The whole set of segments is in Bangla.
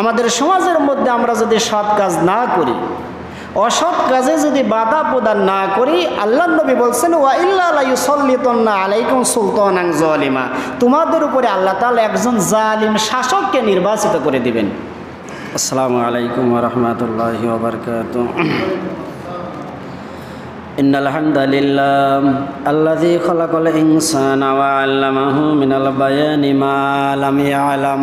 আমাদের সমাজের মধ্যে আমরা যদি সৎ কাজ না করি অসৎ কাজে যদি বাধা প্রদান না করি আল্লাহ নবী বলছেন ওয়া ইল্লাল্লাহ আলাইকুম সুলতান জলিমা তোমাদের উপরে আল্লাহ তাআলা একজন জালিম শাসককে নির্বাচিত করে দিবেন আসসালামু আলাইকুম রহমতুল্লাহ বরকাত إن الحمد لله الذي خلق الإنسان وعلمه من البيان ما لم يعلم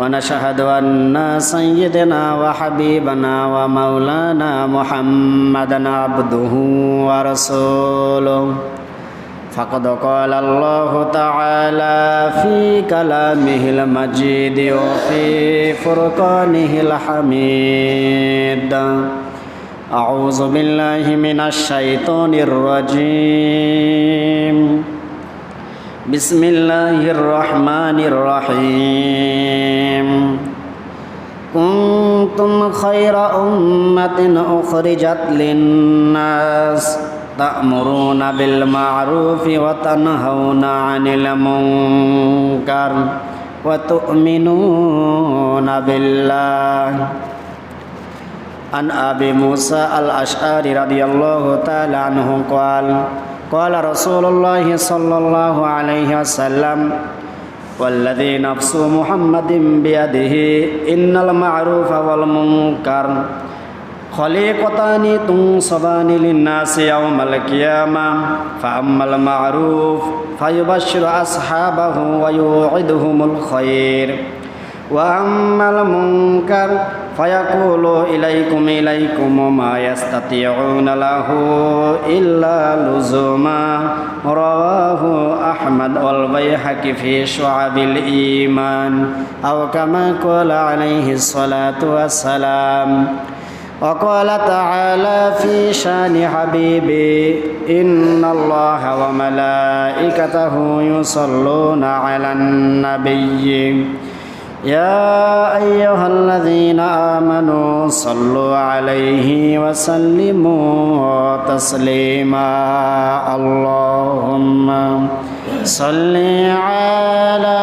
ونشهد أن سيدنا وحبيبنا ومولانا محمدا عبده ورسوله فقد قال الله تعالى في كلامه المجيد وفي فرقانه الحميد أعوذ بالله من الشيطان الرجيم بسم الله الرحمن الرحيم. كنتم خير أمة أخرجت للناس تأمرون بالمعروف وتنهون عن المنكر وتؤمنون بالله. عن أبي موسى الأشعري رضي الله تعالى عنه قال قال رسول الله صلى الله عليه وسلم والذي نفس محمد بيده إن المعروف والمنكر خليقتان تنصبان للناس يوم القيامة فأما المعروف فيبشر أصحابه ويوعدهم الخير وأما المنكر فيقول إليكم إليكم ما يستطيعون له إلا لزوما رواه أحمد والبيحق في شعب الإيمان أو كما قال عليه الصلاة والسلام وقال تعالى في شان حبيبي إن الله وملائكته يصلون على النبي يا أيها الذين آمنوا صلوا عليه وسلموا تسليما. اللهم صل على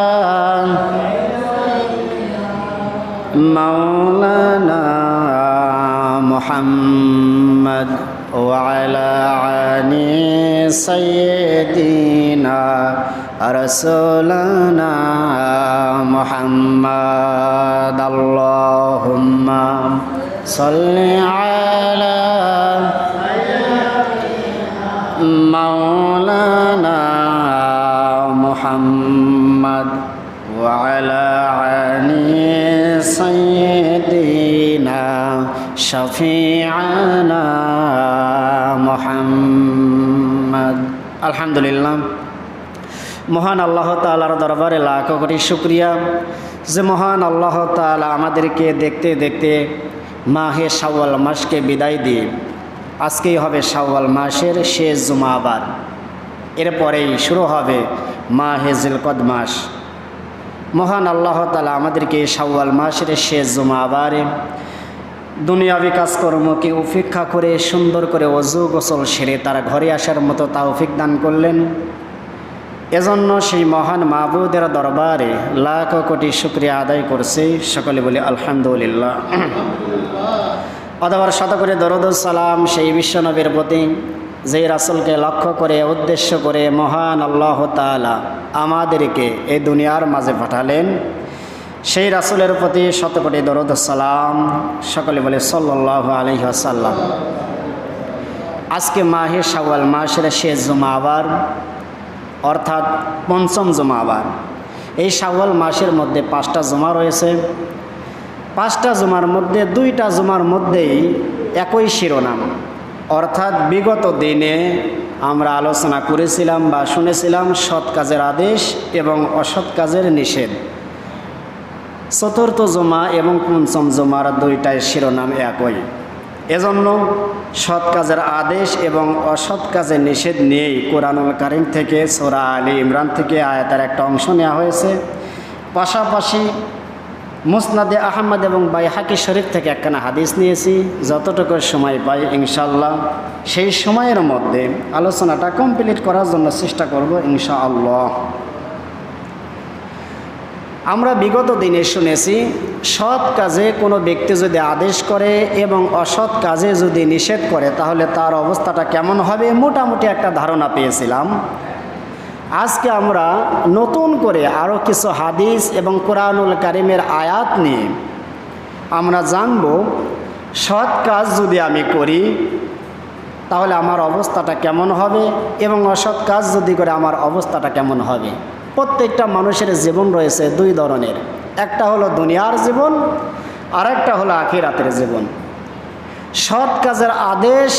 مولانا محمد وعلى عن سيدنا رسولنا محمد اللهم صل على مولانا محمد وعلى عن سيدنا شفيعنا محمد. الحمد لله. মহান আল্লাহ তালার দরবারে লাখ কোটি শুক্রিয়া যে মহান আল্লাহ তালা আমাদেরকে দেখতে দেখতে মাহে শাওয়াল মাসকে বিদায় দিয়ে আজকেই হবে শাওয়াল মাসের শেষ জুমাবার এরপরেই শুরু হবে মাহে জিলকদ মাস। মহান আল্লাহ তালা আমাদেরকে শাওয়াল মাসের শেষ জুমাবারে দুনিয়াবি কাজকর্মকে উপেক্ষা করে সুন্দর করে অজু গোসল সেরে তারা ঘরে আসার মতো তাওফিক দান করলেন। এজন্য সেই মহান মাহবুদের দরবারে লাখ কোটি শুক্রিয়া আদায় করছে। সকলে বলে আলহামদুলিল্লাহ। অথবা শত করে সালাম সেই বিশ্বনবীর প্রতি, যেই রাসুলকে লক্ষ্য করে, উদ্দেশ্য করে মহান আল্লাহ তালা আমাদেরকে এই দুনিয়ার মাঝে পাঠালেন, সেই রাসুলের প্রতি শত দরদ সালাম। সকলে বলে সাল্লাহ আলহিহাসাল্লাম আজকে মাহে শাওয়াল মাসের শেষ জমা আবার অর্থাৎ পঞ্চম জমা আবার। এই শাওয়াল মাসের মধ্যে পাঁচটা জমা রয়েছে। পাঁচটা জমার মধ্যে দুইটা জমার মধ্যেই একই শিরোনাম। অর্থাৎ বিগত দিনে আমরা আলোচনা করেছিলাম বা শুনেছিলাম সৎ কাজের আদেশ এবং অসৎ কাজের নিষেধ। চতুর্থ জমা এবং পঞ্চম জমার দুইটাই শিরোনাম একই। এজন্য সৎ কাজের আদেশ এবং অসৎ কাজের নিষেধ নিয়েই কোরআনুল কারিম থেকে সোরা আলী ইমরান থেকে আয়াতার একটা অংশ নেওয়া হয়েছে। পাশাপাশি মুসনাদে আহমদ এবং বাইহাকি শরীফ থেকে একখানা হাদিস নিয়েছি। যতটুকু সময় পাই ইনশাল্লাহ সেই সময়ের মধ্যে আলোচনাটা কমপ্লিট করার জন্য চেষ্টা করব ইনশাআল্লাহ। আমরা বিগত দিনে শুনেছি, সৎ কাজে কোনো ব্যক্তি যদি আদেশ করে এবং অসৎ কাজে যদি নিষেধ করে, তাহলে তার অবস্থাটা কেমন হবে? মোটামুটি একটা ধারণা পেয়েছিলাম। আজকে আমরা নতুন করে আরও কিছু হাদিস এবং কোরআনুল কারিমের আয়াত নিয়ে আমরা জানব, সৎ কাজ যদি আমি করি, তাহলে আমার অবস্থাটা কেমন হবে এবং অসৎ কাজ যদি করে, আমার অবস্থাটা কেমন হবে? প্রত্যেকটা মানুষের জীবন রয়েছে দুই ধরনের। একটা হলো দুনিয়ার জীবন আর একটা হলো আখিরাতের জীবন। সৎ কাজের আদেশ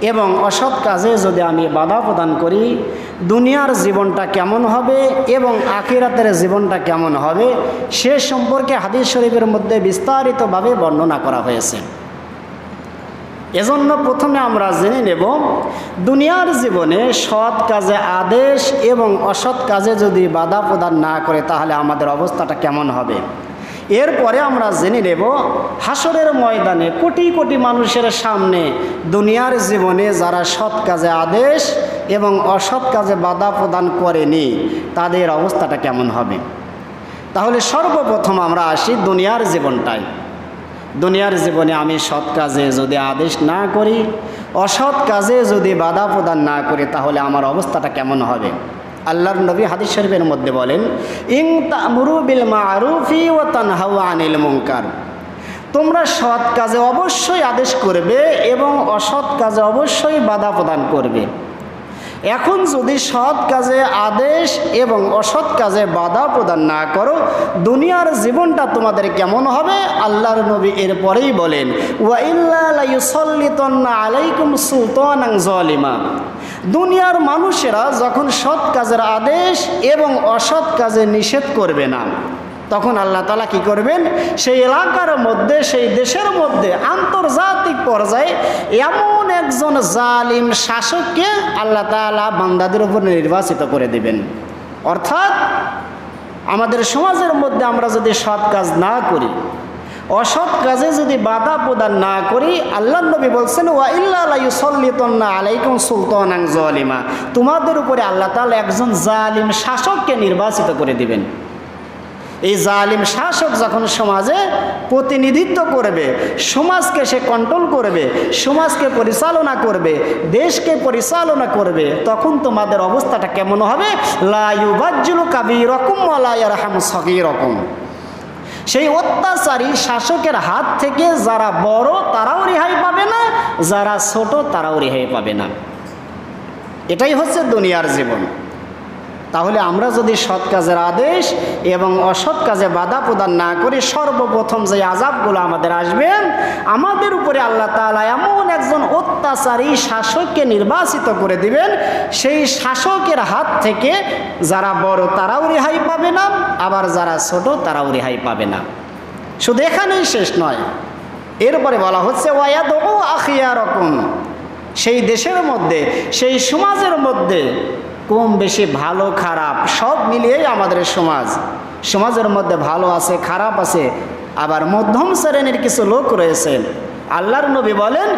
এবং অসৎ কাজে যদি আমি বাধা প্রদান করি, দুনিয়ার জীবনটা কেমন হবে এবং আখিরাতের জীবনটা কেমন হবে, সে সম্পর্কে হাদিস শরীফের মধ্যে বিস্তারিতভাবে বর্ণনা করা হয়েছে। এজন্য প্রথমে আমরা জেনে নেব, দুনিয়ার জীবনে সৎ কাজে আদেশ এবং অসৎ কাজে যদি বাধা প্রদান না করে, তাহলে আমাদের অবস্থাটা কেমন হবে? এরপরে আমরা জেনে নেব, হাসরের ময়দানে কোটি কোটি মানুষের সামনে দুনিয়ার জীবনে যারা সৎ কাজে আদেশ এবং অসৎ কাজে বাধা প্রদান করেনি, তাদের অবস্থাটা কেমন হবে? তাহলে সর্বপ্রথম আমরা আসি দুনিয়ার জীবনটায়। দুনিয়ার জীবনে আমি সৎ কাজে যদি আদেশ না করি, অসৎ কাজে যদি বাধা প্রদান না করি, তাহলে আমার অবস্থাটা কেমন হবে? আল্লাহর নবী হাদিস শরীফের মধ্যে বলেন, ইং তামরু বিল মারুফি ও তানহাউ আনিল মুনকার। তোমরা সৎ কাজে অবশ্যই আদেশ করবে এবং অসৎ কাজে অবশ্যই বাধা প্রদান করবে। এখন যদি সৎ কাজে আদেশ এবং অসৎ কাজে বাধা প্রদান না করো, দুনিয়ার জীবনটা তোমাদের কেমন হবে? আল্লাহর নবী এরপরেই বলেন আলাইকুম জলিমা। দুনিয়ার মানুষেরা যখন সৎ কাজের আদেশ এবং অসৎ কাজে নিষেধ করবে না। তখন আল্লাহ তালা কি করবেন? সেই এলাকার মধ্যে, সেই দেশের মধ্যে আন্তর্জাতিক পর্যায়ে এমন একজন জালিম শাসককে আল্লাহ তালা বান্দাদের উপর নির্বাচিত করে দিবেন। অর্থাৎ আমাদের সমাজের মধ্যে আমরা যদি সৎ কাজ না করি, অসৎ কাজে যদি বাধা প্রদান না করি, আল্লাহ নবী বলছেন, ওয়া ইল্লাল্লাহ আলাইকুম সুলতান জলিমা। তোমাদের উপরে আল্লাহ তালা একজন জালিম শাসককে নির্বাচিত করে দিবেন। এই জালিম শাসক যখন সমাজে প্রতিনিধিত্ব করবে, সমাজকে সে কন্ট্রোল করবে, সমাজকে পরিচালনা করবে, দেশকে পরিচালনা করবে, তখন তোমাদের অবস্থাটা কেমন হবে? লাইবাজ্জুল কাবি রকম আলাইয়ারহাম সগি রকম সেই অত্যাচারী শাসকের হাত থেকে যারা বড় তারাও রেহাই পাবে না, যারা ছোট তারাও রেহাই পাবে না। এটাই হচ্ছে দুনিয়ার জীবন। তাহলে আমরা যদি সৎ কাজের আদেশ এবং অসৎ কাজে বাধা প্রদান না করি সর্বপ্রথম যে আজাবগুলো আমাদের আসবে, আমাদের উপরে আল্লাহ তালা এমন একজন অত্যাচারী শাসককে নির্বাচিত করে দিবেন, সেই শাসকের হাত থেকে যারা বড় তারাও রেহাই পাবে না, আবার যারা ছোট তারাও রেহাই পাবে না। শুধু এখানেই শেষ নয়, এরপরে বলা হচ্ছে ওয়াদ ও আখিয়া রকম সেই দেশের মধ্যে, সেই সমাজের মধ্যে কম বেশি ভালো, খারাপ, সব মিলিয়েই আমাদের সমাজ। সমাজের মধ্যে ভালো আছে, খারাপ আছে, আবার মধ্যম শ্রেণির কিছু লোক রয়েছে। আল্লাহর নবী বলেন,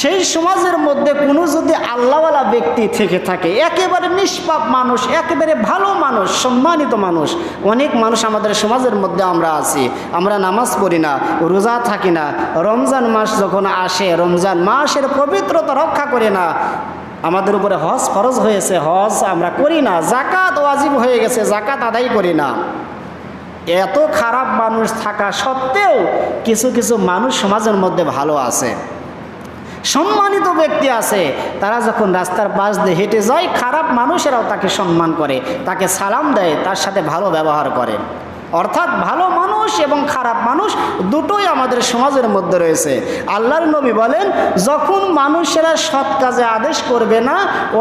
সেই সমাজের মধ্যে কোনো যদি আল্লাহওয়ালা ব্যক্তি থেকে থাকে, একেবারে নিষ্পাপ মানুষ, একেবারে ভালো মানুষ, সম্মানিত মানুষ, অনেক মানুষ আমাদের সমাজের মধ্যে আমরা আছি। আমরা নামাজ পড়ি না, রোজা থাকি না, রমজান মাস যখন আসে, রমজান মাসের পবিত্রতা রক্ষা করে না আমাদের উপরে হজ ফরজ হয়েছে, হজ আমরা করি না। জাকাত ওয়াজিব হয়ে গেছে জাকাত আদায় করি না। এত খারাপ মানুষ থাকা সত্ত্বেও কিছু কিছু মানুষ সমাজের মধ্যে ভালো আছে। সম্মানিত ব্যক্তি আছে, তারা যখন রাস্তার পাশ দিয়ে হেঁটে যায়, খারাপ মানুষেরাও তাকে সম্মান করে, তাকে সালাম দেয়, তার সাথে ভালো ব্যবহার করে। অর্থাৎ ভালো মানুষ এবং খারাপ মানুষ দুটোই আমাদের সমাজের মধ্যে রয়েছে। আল্লাহর নবী বলেন, যখন মানুষেরা সৎ কাজে আদেশ করবে না,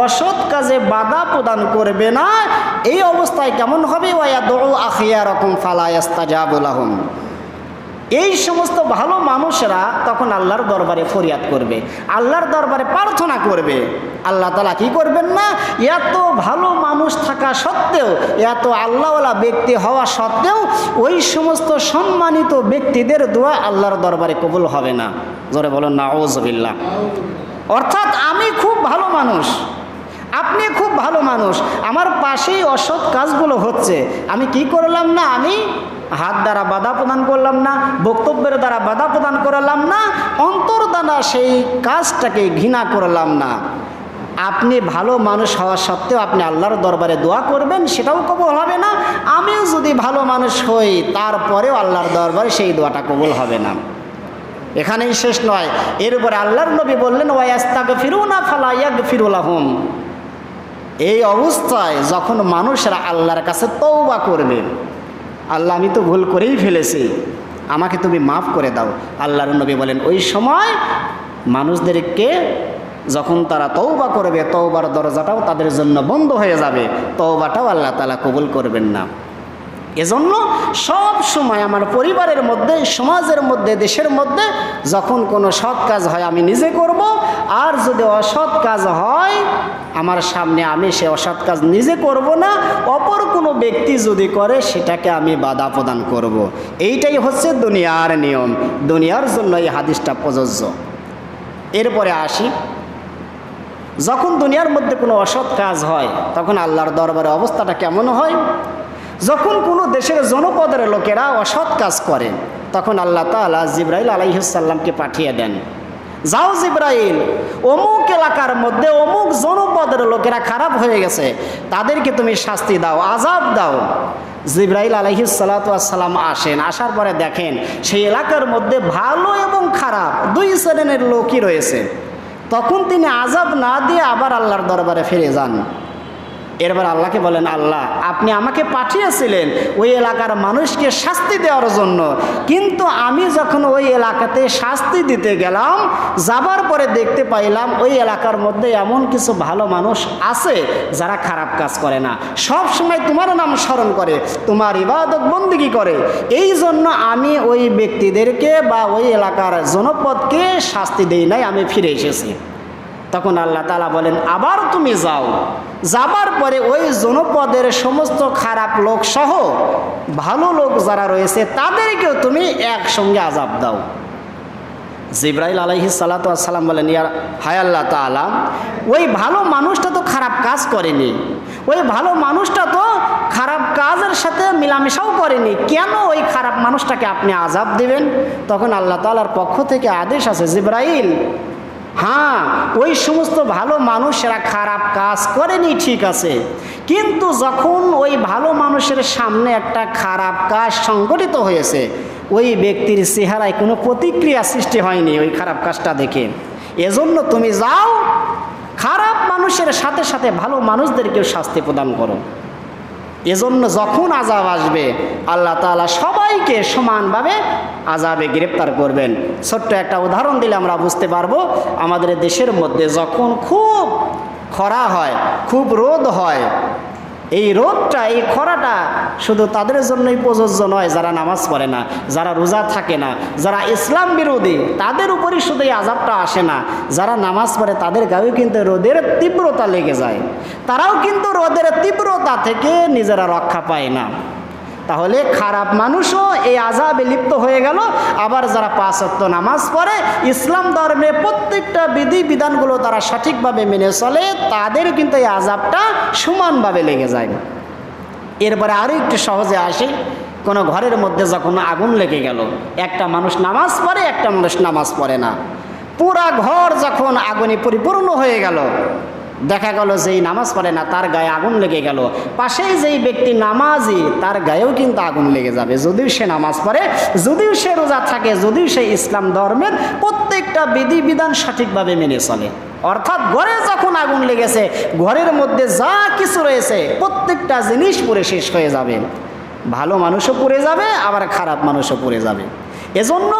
অসৎ কাজে বাধা প্রদান করবে না, এই অবস্থায় কেমন হবে? ওয়া দৌ আখিয়া রকম ফালায়াস্তা জাবুলাহম এই সমস্ত ভালো মানুষরা তখন আল্লাহর দরবারে ফরিয়াদ করবে, আল্লাহর দরবারে প্রার্থনা করবে। আল্লাহ তালা কি করবেন না? এত ভালো মানুষ থাকা সত্ত্বেও, এত আল্লাহওয়ালা ব্যক্তি হওয়া সত্ত্বেও, ওই সমস্ত সম্মানিত ব্যক্তিদের দোয়া আল্লাহর দরবারে কবুল হবে না। জোরে বলুন না ওজবিল্লা অর্থাৎ আমি খুব ভালো মানুষ, আপনি খুব ভালো মানুষ, আমার পাশেই অসৎ কাজগুলো হচ্ছে, আমি কি করলাম না? আমি হাত দ্বারা বাধা প্রদান করলাম না, বক্তব্যের দ্বারা বাধা প্রদান করলাম না, অন্তর দ্বারা সেই কাজটাকে ঘৃণা করলাম না। আপনি ভালো মানুষ হওয়া সত্ত্বেও আপনি আল্লাহর দরবারে দোয়া করবেন, সেটাও কবল হবে না। আমিও যদি ভালো মানুষ হই, তারপরেও আল্লাহর দরবারে সেই দোয়াটা কবল হবে না। এখানেই শেষ নয়। এর উপরে আল্লাহর নবী বললেন ওয়াস্তাক ফিরুনা ফালাইয়াক ফিরুল আহম এই অবস্থায় যখন মানুষরা আল্লাহর কাছে তৌবা করবে আল্লাহ, আমি তো ভুল করেই ফেলেছি। আমাকে তুমি মাফ করে দাও। আল্লাহর নবী বলেন, ওই সময় মানুষদেরকে যখন তারা তৌবা করবে তৌবার দরজাটাও তাদের জন্য বন্ধ হয়ে যাবে। তৌবাটাও আল্লাহ তালা কবুল করবেন না। এজন্য সব সময় আমার পরিবারের মধ্যে, সমাজের মধ্যে, দেশের মধ্যে যখন কোনো সৎ কাজ হয় আমি নিজে করব। আর যদি অসৎ কাজ হয় আমার সামনে আমি সে অসৎ কাজ নিজে করব না, অপর কোনো ব্যক্তি যদি করে সেটাকে আমি বাধা প্রদান করব। এইটাই হচ্ছে দুনিয়ার নিয়ম। দুনিয়ার জন্য এই হাদিসটা প্রযোজ্য। এরপরে আসি। যখন দুনিয়ার মধ্যে কোনো অসৎ কাজ হয়, তখন আল্লাহর দরবারে অবস্থাটা কেমন হয়? যখন কোনো দেশের জনপদের লোকেরা অসৎ কাজ করেন তখন আল্লাহ তালা জিব্রাইল আলাইসাল্লামকে পাঠিয়ে দেন। যাও জিব্রাইল, অমুক এলাকার মধ্যে অমুক জনপদের লোকেরা খারাপ হয়ে গেছে, তাদেরকে তুমি শাস্তি দাও আজাব দাও। জিব্রাইল আলহি সালাতাম আসেন, আসার পরে দেখেন সেই এলাকার মধ্যে ভালো এবং খারাপ দুই শ্রেণির লোকই রয়েছে। তখন তিনি আজাব না দিয়ে আবার আল্লাহর দরবারে ফিরে যান। এরবার আল্লাহকে বলেন, আল্লাহ, আপনি আমাকে পাঠিয়েছিলেন ওই এলাকার মানুষকে শাস্তি দেওয়ার জন্য। কিন্তু আমি যখন ওই এলাকাতে শাস্তি দিতে গেলাম, যাবার পরে দেখতে পাইলাম ওই এলাকার মধ্যে এমন কিছু ভালো মানুষ আছে যারা খারাপ কাজ করে না। সব সময় তোমার নাম স্মরণ করে, তোমার ইবাদত বন্দিগি করে। এই জন্য আমি ওই ব্যক্তিদেরকে বা ওই এলাকার জনপদকে শাস্তি দেই নাই, আমি ফিরে এসেছি। তখন আল্লাহ তালা বলেন, আবার তুমি যাও। যাবার পরে ওই জনপদের সমস্ত খারাপ লোক সহ ভালো লোক যারা রয়েছে, তাদেরকেও তুমি একসঙ্গে আজাব দাও। জিব্রাইল আলহি সালাতাম বলেন ইয়ার হায় আল্লাহ তালা ওই ভালো মানুষটা তো খারাপ কাজ করেনি। ওই ভালো মানুষটা তো খারাপ কাজের সাথে মিলামেশাও করেনি। কেন ওই খারাপ মানুষটাকে আপনি আজাব দিবেন? তখন আল্লাহ তালার পক্ষ থেকে আদেশ আছে, জিব্রাইল হ্যাঁ ওই সমস্ত ভালো মানুষেরা খারাপ কাজ করেনি, ঠিক আছে। কিন্তু যখন ওই ভালো মানুষের সামনে একটা খারাপ কাজ সংগঠিত হয়েছে, ওই ব্যক্তির চেহারায় কোনো প্রতিক্রিয়া সৃষ্টি হয়নি ওই খারাপ কাজটা দেখে। এজন্য তুমি যাও, খারাপ মানুষের সাথে সাথে ভালো মানুষদেরকেও শাস্তি প্রদান করো। এজন্য যখন আজাব আসবে, আল্লাহ তালা সবাইকে সমানভাবে আজাবে গ্রেপ্তার করবেন। ছোট্ট একটা উদাহরণ দিলে আমরা বুঝতে পারব, আমাদের দেশের মধ্যে যখন খুব খরা হয়, খুব রোদ হয় এই রোদটা, এই খরাটা শুধু তাদের জন্যই প্রযোজ্য নয়, যারা নামাজ পড়ে না, যারা রোজা থাকে না, যারা ইসলাম বিরোধী, তাদের উপরই শুধু এই আজাবটা আসে না। যারা নামাজ পড়ে, তাদের গায়েও কিন্তু রোদের তীব্রতা লেগে যায়। তারাও কিন্তু রোদের তীব্রতা থেকে নিজেরা রক্ষা পায় না। তাহলে খারাপ মানুষও এই আজাবে লিপ্ত হয়ে গেল। আবার যারা পাঁচ পাঁচত্ব নামাজ পড়ে, ইসলাম ধর্মে প্রত্যেকটা বিধি বিধানগুলো তারা সঠিকভাবে মেনে চলে, তাদের কিন্তু এই আজাবটা সমানভাবে লেগে যায়। এরপরে আরও একটু সহজে আসে। কোনো ঘরের মধ্যে যখন আগুন লেগে গেল, একটা মানুষ নামাজ পড়ে, একটা মানুষ নামাজ পড়ে না। পুরা ঘর যখন আগুনে পরিপূর্ণ হয়ে গেল দেখা গেল যেই নামাজ পড়ে না, তার গায়ে আগুন লেগে গেল। পাশেই যেই ব্যক্তি নামাজি, তার গায়েও কিন্তু আগুন লেগে যাবে। যদিও সে নামাজ পড়ে, যদিও সে রোজা থাকে, যদিও সে ইসলাম ধর্মের প্রত্যেকটা বিধি বিধান সঠিকভাবে মেনে চলে। অর্থাৎ ঘরে যখন আগুন লেগেছে, ঘরের মধ্যে যা কিছু রয়েছে, প্রত্যেকটা জিনিস পুরে শেষ হয়ে যাবে। ভালো মানুষও পড়ে যাবে, আবার খারাপ মানুষও পড়ে যাবে। এজন্য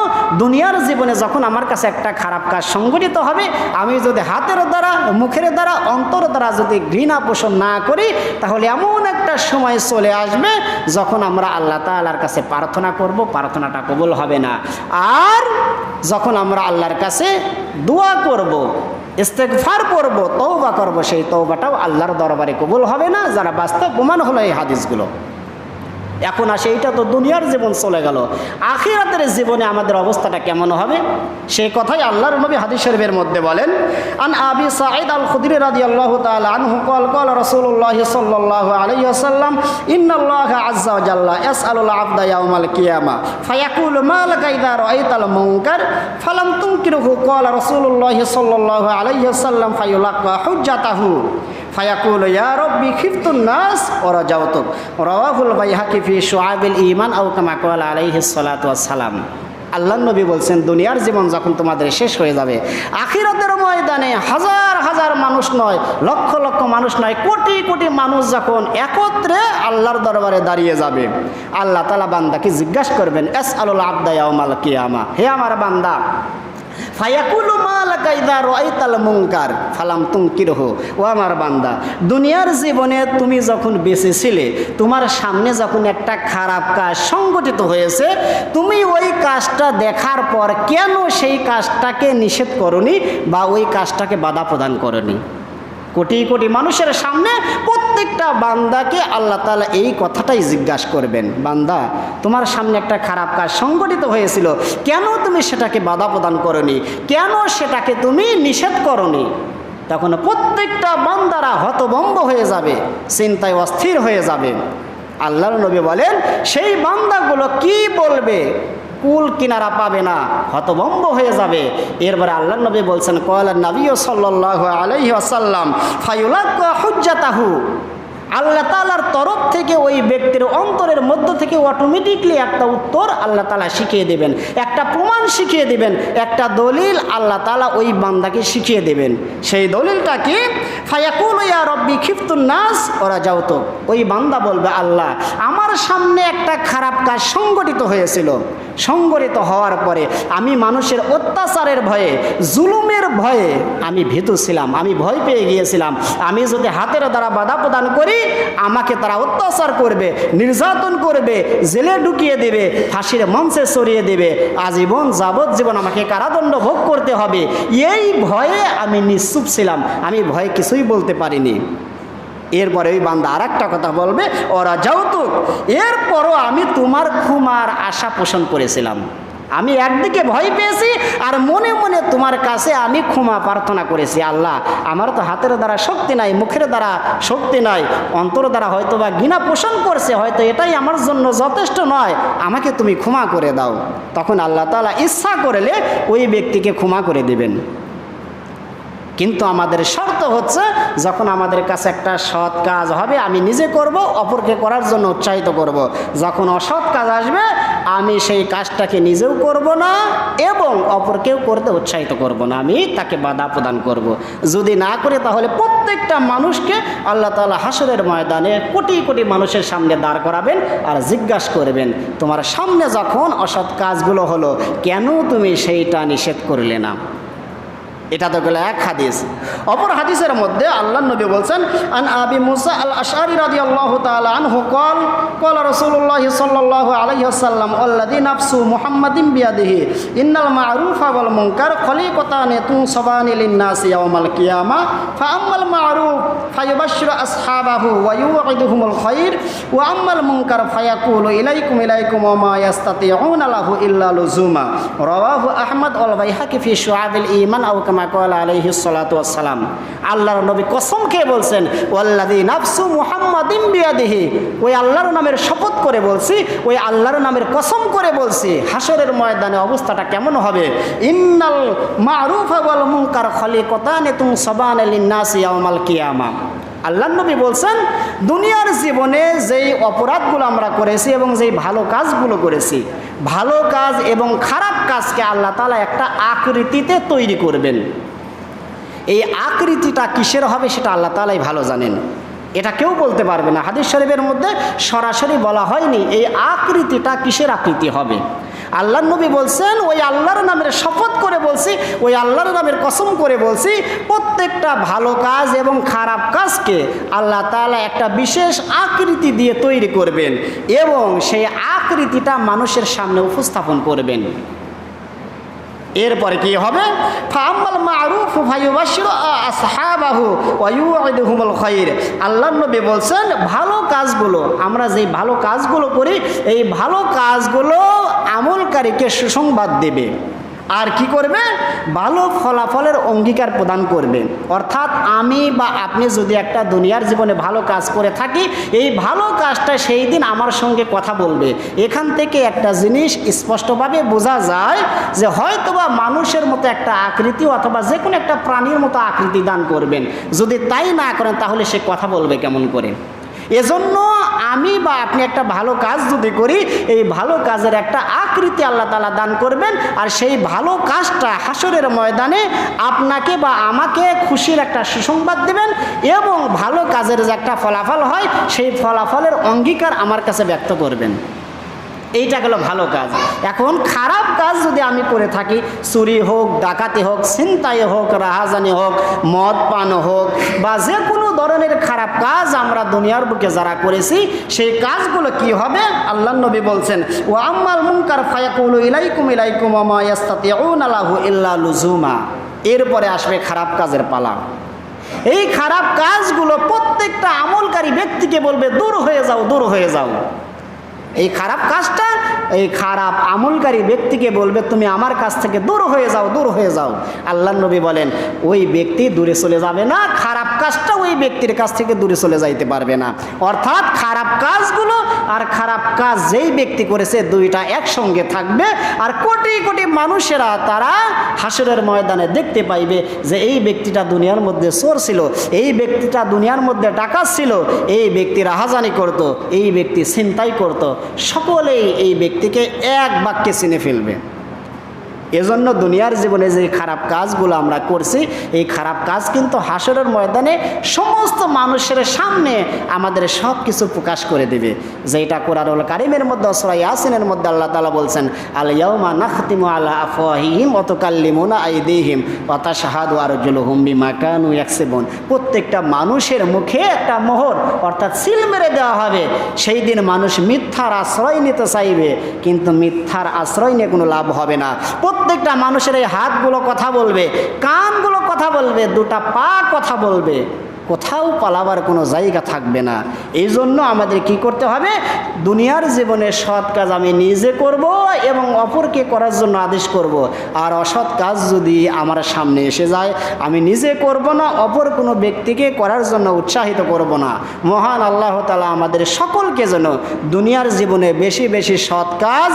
দুনিয়ার জীবনে যখন আমার কাছে একটা খারাপ কাজ সংগঠিত হবে, আমি যদি হাতের দ্বারা, মুখের দ্বারা, অন্তর দ্বারা যদি ঘৃণা পোষণ না করি, তাহলে এমন একটা সময় চলে আসবে যখন আমরা আল্লাহ তালার কাছে প্রার্থনা করব, প্রার্থনাটা কবুল হবে না আর যখন আমরা আল্লাহর কাছে দোয়া করব। ইস্তেকফার করব তৌবা করব, সেই তৌবাটাও আল্লাহর দরবারে কবুল হবে না, যারা বাস্তব প্রমাণ হলো এই হাদিসগুলো এখন আসে এইটা তো দুনিয়ার জীবন চলে গেল। আখিরাতের জীবনে আমাদের অবস্থাটা কেমন হবে? সেই কথাই আল্লাহর নবী হাদিস শরীফের মধ্যে বলেন, আন আবি সাঈদ আল খুদির রাজি তাআলা আনহু কল কল রসুল্লাহ সাল্লাল্লাহু আলাইহি আসাল্লাম ইন্নাল্লাহ ওয়া জাল্লা এস আল্লাহ আবদা ইয়াউমাল কিয়ামা, ফায়াকুল মাল ইযা রাআইতাল মুনকার, ফালাম তুমকিরুহু কল রসুল্লাহ সাল্লাল্লাহু আলাইহি ওয়াসাল্লাম, ফায়ুলাক্কা হুজ্জাতাহু। ফায়াকুল, ইয়া রব্বি খিফতুন নাস ওরা যাওতক রওয়াহুল বাইহাকি ফি সোয়াবিল ইমান আউ কামা কোয়াল আলাইহিস সালাতু সালাম আল্লাহ নবী বলছেন, দুনিয়ার জীবন যখন তোমাদের শেষ হয়ে যাবে, আখিরাতের ময়দানে হাজার হাজার মানুষ নয়, লক্ষ লক্ষ মানুষ নয়, কোটি কোটি মানুষ যখন একত্রে আল্লাহর দরবারে দাঁড়িয়ে যাবে, আল্লাহ তালা বান্দাকে জিজ্ঞাসা করবেন এস আলুল আব্দা ইয়ামাল কিয়ামা হে আমার বান্দা ফায়াকুলু মালাকা ইদা রাআইতাল মুনকার। ফালাম তুনকিরহু। ও আমার বান্দা, দুনিয়ার জীবনে তুমি যখন বেঁচে ছিলে তোমার সামনে যখন একটা খারাপ কাজ সংগঠিত হয়েছে, তুমি ওই কাজটা দেখার পর কেন সেই কাজটাকে নিষেধ করনি বা ওই কাজটাকে বাধা প্রদান করনি? কোটি কোটি মানুষের সামনে প্রত্যেকটা বান্দাকে আল্লাহ তালা এই কথাটাই জিজ্ঞাসা করবেন, বান্দা, তোমার সামনে একটা খারাপ কাজ সংগঠিত হয়েছিল, কেন তুমি সেটাকে বাধা প্রদান করনি? কেন সেটাকে তুমি নিষেধ করনি? তখন প্রত্যেকটা বান্দারা হতভম্ব হয়ে যাবে, চিন্তায় অস্থির হয়ে যাবে। আল্লাহর নবী বলেন, সেই বান্দাগুলো কি বলবে? কুল কিনারা পাবে না, হতভম্ব হয়ে যাবে। এরপরে আল্লাহ নবী বলছেন কয়াল নবী সাল্লাহ আলহি আসাল্লাম ফাইউলাক হুজ্জাতাহু। আল্লাহ তালার তরফ থেকে ওই ব্যক্তির অন্তরের মধ্য থেকে অটোমেটিকলি একটা উত্তর আল্লাহ তালা শিখিয়ে দেবেন। একটা প্রমাণ শিখিয়ে দেবেন। একটা দলিল আল্লাহ তালা ওই বান্দাকে শিখিয়ে দেবেন। সেই দলিলটা কি? ফায়াকুল ইয়া রব্বি নাস, ওরা যাও তো। ওই বান্দা বলবে, আল্লাহ, আমার সামনে একটা খারাপ কাজ সংগঠিত হয়েছিল। সংগঠিত হওয়ার পরে আমি মানুষের অত্যাচারের ভয়ে, জুলুমের ভয়ে আমি ভীতু ছিলাম। আমি ভয় পেয়ে গিয়েছিলাম। আমি যদি হাতের দ্বারা বাধা প্রদান করি আমাকে তারা অত্যাচার করবে, নির্যাতন করবে, জেলে ঢুকিয়ে দেবে, ফাঁসির মঞ্চে সরিয়ে দেবে। আজীবন যাবজ্জীবন আমাকে কারাদণ্ড ভোগ করতে হবে। এই ভয়ে আমি নিশ্চুপ ছিলাম। আমি ভয়ে কিছুই বলতে পারিনি। এরপরে ওই বান্দা আর একটা কথা বলবে, ওরা যৌতুক এরপরও আমি তোমার ক্ষমার আশা পোষণ করেছিলাম। আমি একদিকে ভয় পেয়েছি আর মনে মনে তোমার কাছে আমি ক্ষমা প্রার্থনা করেছি। আল্লাহ, আমার তো হাতের দ্বারা শক্তি নাই, মুখের দ্বারা শক্তি নাই অন্তর দ্বারা হয়তো বা গিনা পোষণ করছে, হয়তো এটাই আমার জন্য যথেষ্ট নয়, আমাকে তুমি ক্ষমা করে দাও। তখন আল্লাহ তালা ইচ্ছা করলে ওই ব্যক্তিকে ক্ষমা করে দেবেন। কিন্তু আমাদের শর্ত হচ্ছে, যখন আমাদের কাছে একটা সৎ কাজ হবে, আমি নিজে করব, অপরকে করার জন্য উৎসাহিত করব। যখন অসৎ কাজ আসবে, আমি সেই কাজটাকে নিজেও করব না, এবং অপরকেও করতে উৎসাহিত করব না, আমি তাকে বাধা প্রদান করব। যদি না করে, তাহলে প্রত্যেকটা মানুষকে আল্লাহ তালা হাসরের ময়দানে কোটি কোটি মানুষের সামনে দাঁড় করাবেন আর জিজ্ঞাসা করবেন, তোমার সামনে যখন অসৎ কাজগুলো হলো, কেন তুমি সেইটা নিষেধ করলে না এটা তো গেল এক হাদিস। অপর হাদিসের মধ্যে আল্লাহ নবী বলছেন, আন আবি মুসা আল আশারি রাজি আল্লাহ আনহু কল কল রসুল্লাহ সাল্লাহ আলহিহাসাল্লাম আল্লাদি নাফসু মুহাম্মাদিম বিয়াদিহি, ইন্নাল মারুফ আবল মুঙ্কার খলি কোতানে তু সবানি লিন্নাসি ইয়ামাল কিয়ামা ফা আম্মাল মারুফ ফায়ুবাশির আসহাবাহু ওয়ায়ুইদুহুমুল খায়র ওয়া আম্মাল মুঙ্কার ফায়াকুলু ইলাইকুম ইলাইকুম ওয়া মা ইয়াস্তাতিউনা ইল্লা লুজুমা রাওয়াহু আহমদ ওয়াল বাইহাকি ফি শুআবিল ঈমান আও কামাকল আল্লাহর নবী কসম খেয়ে বলছেন ওয়াল্লাদি নাফসু মোহাম্মদ ইম্বিয়াদিহি ওই আল্লাহর নামের শপথ করে বলছি, ওই আল্লাহর নামের কসম করে বলছি হাসরের ময়দানে অবস্থাটা কেমন হবে? ইন্নাল মারুফ আল মুঙ্কার খলি কতানে তুম সবান আলিন নাসি কিয়ামা। আল্লাহ নবী বলছেন, দুনিয়ার জীবনে যেই অপরাধগুলো আমরা করেছি এবং যেই ভালো কাজগুলো করেছি, ভালো কাজ এবং খারাপ কাজকে আল্লাহ তালা একটা আকৃতিতে তৈরি করবেন। এই আকৃতিটা কিসের হবে সেটা আল্লাহ তালাই ভালো জানেন। এটা কেউ বলতে পারবে না। হাদিস শরীফের মধ্যে সরাসরি বলা হয়নি এই আকৃতিটা কিসের আকৃতি হবে। আল্লাহ নবী বলছেন, ওই আল্লাহর নামের শপথ করে বলছি, ওই আল্লাহর নামের কসম করে বলছি, প্রত্যেকটা ভালো কাজ এবং খারাপ কাজকে আল্লাহ তালা একটা বিশেষ আকৃতি দিয়ে তৈরি করবেন এবং সেই আকৃতিটা মানুষের সামনে উপস্থাপন করবেন। এরপরে কি হবে? ফাম্মাল মারুফ আল্লাহ নবী বলছেন, ভালো কাজগুলো, আমরা যেই ভালো কাজগুলো করি, এই ভালো কাজগুলো আমলকারীকে সুসংবাদ দেবে। আর কি করবে? ভালো ফলাফলের অঙ্গীকার প্রদান করবে। অর্থাৎ আমি বা আপনি যদি একটা দুনিয়ার জীবনে ভালো কাজ করে থাকি, এই ভালো কাজটা সেই দিন আমার সঙ্গে কথা বলবে। এখান থেকে একটা জিনিস স্পষ্টভাবে বোঝা যায় যে হয়তোবা মানুষের মতো একটা আকৃতি অথবা যে কোনো একটা প্রাণীর মতো আকৃতি দান করবেন। যদি তাই না করেন, তাহলে সে কথা বলবে কেমন করে? এজন্য আমি বা আপনি একটা ভালো কাজ যদি করি, এই ভালো কাজের একটা আকৃতি আল্লাহ তালা দান করবেন, আর সেই ভালো কাজটা হাসরের ময়দানে আপনাকে বা আমাকে খুশির একটা সুসংবাদ দেবেন এবং ভালো কাজের যে একটা ফলাফল হয়, সেই ফলাফলের অঙ্গীকার আমার কাছে ব্যক্ত করবেন। এইটা গেল ভালো কাজ। এখন খারাপ কাজ যদি আমি করে থাকি, চুরি হোক, ডাকাতি হোক, ছিনতাই হোক, রাহাজানি হোক, মদ পান হোক, বা যে কোনো ধরনের খারাপ কাজ আমরা দুনিয়ার বুকে যারা করেছি, সেই কাজগুলো কি হবে? আল্লাহ নবী বলছেন ও আম্মাল মুনকার ফায়াকুলু ইলাইকুম ইলাইকুম আমা ইয়াস্তাতিউন আলাহু ইল্লা লুজুমা এরপরে আসবে খারাপ কাজের পালা। এই খারাপ কাজগুলো প্রত্যেকটা আমলকারী ব্যক্তিকে বলবে, দূর হয়ে যাও, দূর হয়ে যাও। এই খারাপ কাজটা, এই খারাপ আমলকারী ব্যক্তিকে বলবে, তুমি আমার কাছ থেকে দূর হয়ে যাও, দূর হয়ে যাও। আল্লাহ নবী বলেন, ওই ব্যক্তি দূরে চলে যাবে না, খারাপ কাজটা ওই ব্যক্তির কাছ থেকে দূরে চলে যাইতে পারবে না। অর্থাৎ খারাপ কাজগুলো আর খারাপ কাজ যেই ব্যক্তি করেছে, দুইটা একসঙ্গে থাকবে আর কোটি কোটি মানুষেরা তারা হাসরের ময়দানে দেখতে পাইবে যে এই ব্যক্তিটা দুনিয়ার মধ্যে চোর ছিল, এই ব্যক্তিটা দুনিয়ার মধ্যে ডাকাত ছিল, এই ব্যক্তি রাহাজানি করত, এই ব্যক্তি ছিনতাই করত। সকলেই এই ব্যক্তিকে এক বাক্যে চিনে ফেলবে। এজন্য দুনিয়ার জীবনে যে খারাপ কাজগুলো আমরা করছি, এই খারাপ কাজ কিন্তু হাসরের ময়দানে সমস্ত মানুষের সামনে আমাদের সব কিছু প্রকাশ করে দেবে। যেটা কোরআনুল কারিমের মধ্যে অসরাই আসিনের মধ্যে আল্লাহ তালা বলছেন, আল ইয়াউমা নাখতিমু আলা আফওয়াহিহিম অত কাল্লিমুনা আইদিহিম অতা শাহাদু আরজুল হুম্বি মাকানু ইয়াকসিবুন। প্রত্যেকটা মানুষের মুখে একটা মোহর, অর্থাৎ সিল মেরে দেওয়া হবে। সেই দিন মানুষ মিথ্যার আশ্রয় নিতে চাইবে, কিন্তু মিথ্যার আশ্রয় নিয়ে কোনো লাভ হবে না। প্রত্যেকটা মানুষের এই হাতগুলো কথা বলবে, কানগুলো কথা বলবে, দুটা পা কথা বলবে, কোথাও পালাবার কোনো জায়গা থাকবে না। এই জন্য আমাদের কি করতে হবে? দুনিয়ার জীবনে সৎ কাজ আমি নিজে করব এবং অপরকে করার জন্য আদেশ করব। আর অসৎ কাজ যদি আমার সামনে এসে যায়, আমি নিজে করব না, অপর কোনো ব্যক্তিকে করার জন্য উৎসাহিত করব না। মহান আল্লাহ তালা আমাদের সকলকে যেন দুনিয়ার জীবনে বেশি বেশি সৎ কাজ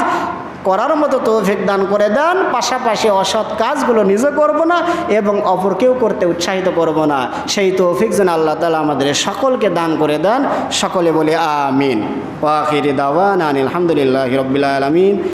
করার মতো তৌফিক দান করে দেন, পাশাপাশি অসৎ কাজগুলো নিজে করব না এবং অপরকেও করতে উৎসাহিত করব না। সেই তৌফিক যেন আল্লাহ তালা আমাদের সকলকে দান করে দেন। সকলে বলে আমিন। ওয়াখিরি দাওয়ান আনিল আলহামদুলিল্লাহ রবিল্লা আলমিন।